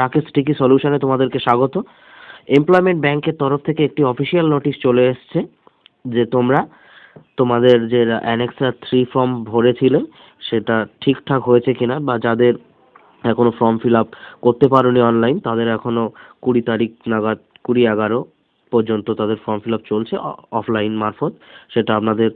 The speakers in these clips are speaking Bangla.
রাকেশ টিকি সলিউশনে তোমাদেরকে স্বাগত। এমপ্লয়মেন্ট ব্যাংকের তরফ থেকে একটি অফিসিয়াল নোটিশ চলে এসেছে যে তোমরা তোমাদের যে অ্যানেক্সার থ্রি ফর্ম ভরেছিলে, সেটা ঠিকঠাক হয়েছে কিনা বা যাদের এখনও ফর্ম ফিল আপ করতে পারোনি অনলাইন তাদের এখনও কুড়ি তারিখ নাগাদ, কুড়ি এগারো পর্যন্ত তাদের ফর্ম ফিল আপ চলছে অফলাইন মারফত। সেটা আপনাদের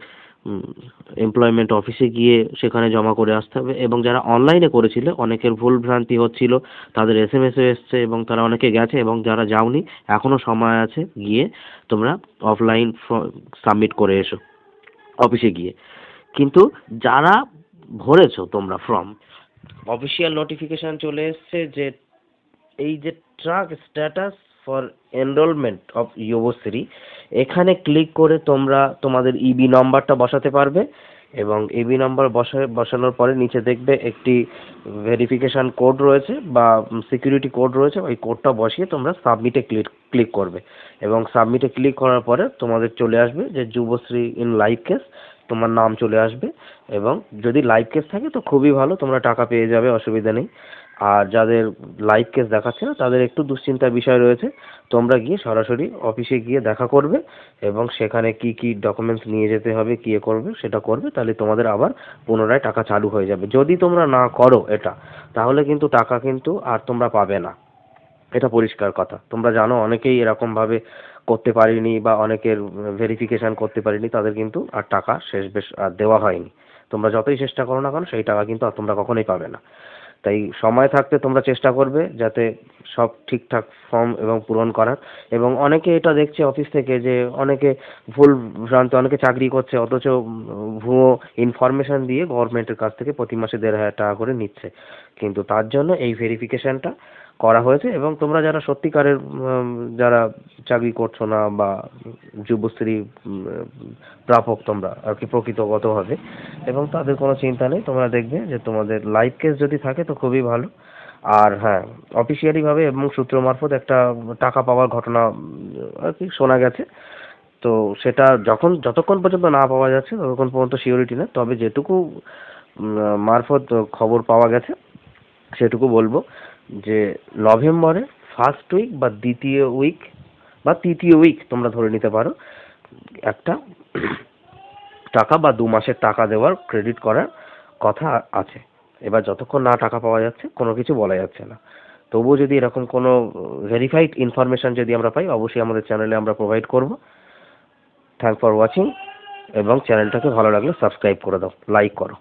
এমপ্লয়মেন্ট অফিসে গিয়ে সেখানে জমা করে আসতে হবে। এবং যারা অনলাইনে করেছিলে, অনেকের ভুল ভ্রান্তি হচ্ছিল, তাদের এস এম এসও এসছে এবং তারা অনেকে গেছে এবং যারা যাওনি এখনও সময় আছে গিয়ে তোমরা অফলাইন সাবমিট করে এসো অফিসে গিয়ে। কিন্তু যারা ভরেছো তোমরা ফর্ম অফিসিয়াল নোটিফিকেশান চলে এসছে যে এই যে track status for enrolment of Yuvashree এখানে ক্লিক করে তোমরা তোমাদের ইবি নাম্বারটা বসাতে পারবে এবং ইবি নাম্বার বসা, বসানোর পরে নিচে দেখবে একটি ভেরিফিকেশান কোড রয়েছে বা সিকিউরিটি কোড রয়েছে, ওই কোডটা বসিয়ে তোমরা সাবমিটে ক্লিক ক্লিক করবে এবং সাবমিটে ক্লিক করার পরে তোমাদের চলে আসবে যে যুবশ্রী ইন লাইভ কেস তোমার নাম চলে আসবে এবং যদি লাইভ কেস থাকে তো খুবই ভালো, তোমরা টাকা পেয়ে যাবে, অসুবিধা নেই। আর যাদের লাইভ কেস দেখাচ্ছে না, তাদের একটু দুশ্চিন্তার বিষয় রয়েছে। তোমরা গিয়ে সরাসরি অফিসে গিয়ে দেখা করবে এবং সেখানে কি কি ডকুমেন্টস নিয়ে যেতে হবে, কী করবে, সেটা করবে, তাহলে তোমাদের আবার পুনরায় টাকা চালু হয়ে যাবে। যদি তোমরা না করো এটা, তাহলে কিন্তু টাকা কিন্তু আর তোমরা পাবে না। এটা পরিষ্কার কথা। তোমরা জানো, অনেকেই এরকমভাবে করতে পারিনি বা অনেকের ভেরিফিকেশান করতে পারিনি, তাদের কিন্তু আর টাকা শেষ বেশ, আর দেওয়া হয়নি। তোমরা যতই চেষ্টা করো না কেন, সেই টাকা কিন্তু আর তোমরা কখনোই পাবে না। তাই সময় থাকতে তোমরা চেষ্টা করবে যাতে সব ঠিকঠাক ফর্ম এবং পূরণ করার। এবং অনেকে এটা দেখছে অফিস থেকে যে অনেকে ভুল ভ্রান্ত অনেকে চাকরি করছে, অথচ ভুয়ো ইনফরমেশান দিয়ে গভর্নমেন্টের কাছ থেকে প্রতি মাসে দেড় হাজার টাকা করে নিচ্ছে। কিন্তু তার জন্য এই ভেরিফিকেশানটা করা হয়েছে এবং তোমরা যারা সত্যিকারের যারা চাকরি করছ না বা যুবশ্রী প্রাপক তোমরা আর কি প্রকৃতগতভাবে, এবং তাদের কোনো চিন্তা নেই, তোমরা দেখবে যে তোমাদের লাইভ কেস যদি থাকে তো খুবই ভালো। আর হ্যাঁ অফিসিয়ালিভাবে এবং সূত্র মারফত একটা টাকা পাওয়ার ঘটনা আর কি শোনা গেছে। তো সেটা যখন, যতক্ষণ পর্যন্ত না পাওয়া যাচ্ছে, ততক্ষণ পর্যন্ত সিওরিটি না। তবে যেটুকু মারফত খবর পাওয়া গেছে, সেটুকু বলব যে নভেম্বরে ফার্স্ট উইক বা দ্বিতীয় উইক বা তৃতীয় উইক তোমরা ধরে নিতে পারো, একটা টাকা বা দু মাসের টাকা দেওয়ার ক্রেডিট করার কথা আছে। এবার যতক্ষণ না টাকা পাওয়া যাচ্ছে, কোনো কিছু বলা যাচ্ছে না। তবুও যদি এরকম কোনো ভেরিফাইড ইনফরমেশান যদি আমরা পাই, অবশ্যই আমাদের চ্যানেলে আমরা প্রোভাইড করব। থ্যাংক ফর ওয়াচিং এবং চ্যানেলটাকে ভালো লাগলে সাবস্ক্রাইব করে দাও লাইক করো।